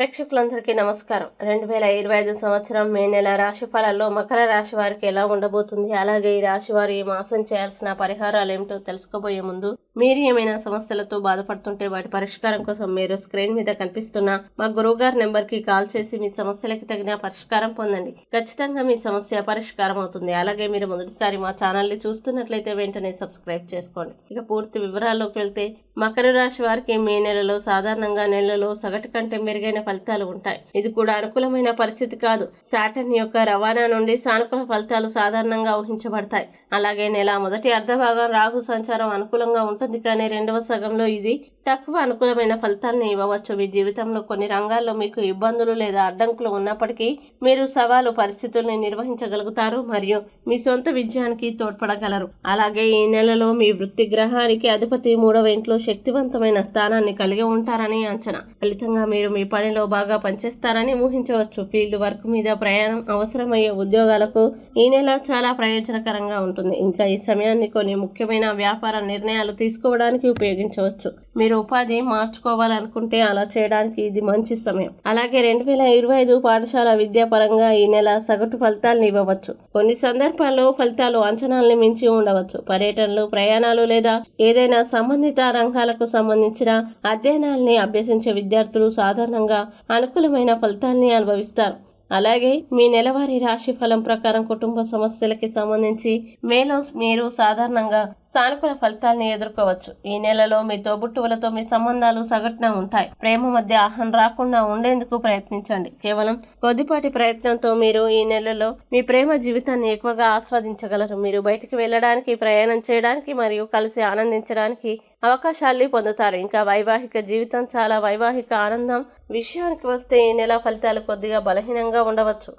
ప్రేక్షకులందరికీ నమస్కారం. రెండు వేల ఇరవై ఐదు సంవత్సరం మే నెల రాశి ఫలాల్లో మకర రాశి వారికి ఎలా ఉండబోతుంది? అలాగే ఈ రాశి వారు ఈ మాసం చేయాల్సిన పరిహారాలు ఏమిటో తెలుసుకోబోయే ముందు మీరు ఏమైనా సమస్యలతో బాధపడుతుంటే వాటి పరిష్కారం కోసం మీరు స్క్రీన్ మీద కనిపిస్తున్న మా గురువుగారి నెంబర్కి కాల్ చేసి మీ సమస్యలకి తగిన పరిష్కారం పొందండి. ఖచ్చితంగా మీ సమస్య పరిష్కారం అవుతుంది. అలాగే మీరు మొదటిసారి మా ఛానల్ని చూస్తున్నట్లయితే వెంటనే సబ్స్క్రైబ్ చేసుకోండి. ఇక పూర్తి వివరాల్లోకి వెళ్తే మకర రాశి వారికి మే నెలలో సాధారణంగా నెలలో సగటు కంటే మెరుగైన ఫలితాలు ఉంటాయి. ఇది కూడా అనుకూలమైన పరిస్థితి కాదు. సాటర్న్ యొక్క రవాణా నుండి సానుకూల ఫలితాలు సాధారణంగా ఊహించబడతాయి. అలాగే నెల మొదటి అర్ధభాగం రాహు సంచారం అనుకూలంగా ఉంటుంది. కానీ రెండవ సగంలో ఇది తక్కువ అనుకూలమైన ఫలితాలను ఇవ్వవచ్చు. మీ జీవితంలో కొన్ని రంగాల్లో మీకు ఇబ్బందులు లేదా అడ్డంకులు ఉన్నప్పటికీ మీరు సవాలు పరిస్థితుల్ని నిర్వహించగలుగుతారు మరియు మీ సొంత విజయానికి తోడ్పడగలరు. అలాగే ఈ నెలలో మీ వృత్తి గ్రహానికి అధిపతి మూడవ ఇంట్లో శక్తివంతమైన స్థానాన్ని కలిగి ఉంటారని అంచనా. ఫలితంగా మీరు మీ పనిలో బాగా పనిచేస్తారని ఊహించవచ్చు. ఫీల్డ్ వర్క్ మీద ప్రయాణం అవసరమయ్యే ఉద్యోగాలకు ఈ నెల చాలా ప్రయోజనకరంగా ఉంటుంది. ఇంకా ఈ సమయాన్ని కొన్ని ముఖ్యమైన వ్యాపార నిర్ణయాలు తీసుకోవడానికి ఉపయోగించవచ్చు. మీరు ఉపాధి మార్చుకోవాలనుకుంటే అలా చేయడానికి ఇది మంచి సమయం. అలాగే రెండు వేల ఇరవై ఐదు పాఠశాల విద్యాపరంగా ఈ నెల సగటు ఫలితాలను ఇవ్వవచ్చు. కొన్ని సందర్భాల్లో ఫలితాలు అంచనాల్ని మించి ఉండవచ్చు. పర్యటనలు ప్రయాణాలు లేదా ఏదైనా సంబంధిత రంగాలకు సంబంధించిన అధ్యయనాల్ని అభ్యసించే విద్యార్థులు సాధారణంగా అనుకూలమైన ఫలితాల్ని అనుభవిస్తారు. అలాగే మీ నెలవారీ రాశి ఫలం ప్రకారం కుటుంబ సమస్యలకి సంబంధించి మేలో మీరు సాధారణంగా సానుకూల ఫలితాల్ని ఎదుర్కోవచ్చు. ఈ నెలలో మీ తోబుట్టువులతో మీ సంబంధాలు సగటున ఉంటాయి. ప్రేమ మధ్య ఆహ్వానం రాకుండా ఉండేందుకు ప్రయత్నించండి. కేవలం కొద్దిపాటి ప్రయత్నంతో మీరు ఈ నెలలో మీ ప్రేమ జీవితాన్ని ఎక్కువగా ఆస్వాదించగలరు. మీరు బయటికి వెళ్ళడానికి ప్రయాణం చేయడానికి మరియు కలిసి ఆనందించడానికి అవకాశాల్ని పొందుతారు. ఇంకా వైవాహిక జీవితం చాలా వైవాహిక ఆనందం. విషయానికి వస్తే ఈ నెల ఫలితాలు కొద్దిగా బలహీనంగా ఉండవచ్చు.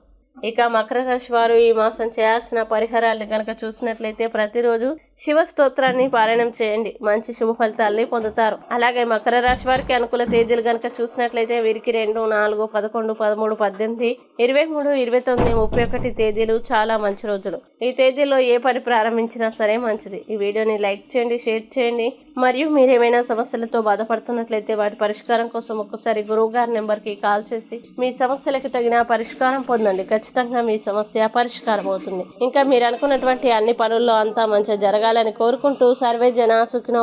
ఇక మకర రాశి వారు ఈ మాసం చేయాల్సిన పరిహారాలు కనుక చూసినట్లయితే ప్రతిరోజు శివ స్తోత్రాన్ని పారాయణం చేయండి. మంచి శుభ ఫలితాల్ని పొందుతారు. అలాగే మకర రాశి వారికి అనుకూల తేదీలు కనుక చూసినట్లయితే వీరికి రెండు నాలుగు పదకొండు పదమూడు పద్దెనిమిది ఇరవై మూడు ఇరవై తొమ్మిది ముప్పై ఒకటి తేదీలు చాలా మంచి రోజులు. ఈ తేదీల్లో ఏ పని ప్రారంభించినా సరే మంచిది. ఈ వీడియోని లైక్ చేయండి షేర్ చేయండి. మరియు మీరు ఏమైనా సమస్యలతో బాధపడుతున్నట్లయితే వాటి పరిష్కారం కోసం ఒక్కసారి గురువు గారి నెంబర్కి కాల్ చేసి మీ సమస్యలకు తగిన పరిష్కారం పొందండి. ఖచ్చితంగా మీ సమస్య పరిష్కారం అవుతుంది. ఇంకా మీరు అనుకున్నటువంటి అన్ని పనుల్లో అంతా మంచిగా ఉండాలని కోరుకుంటూ సర్వే జన సుఖినో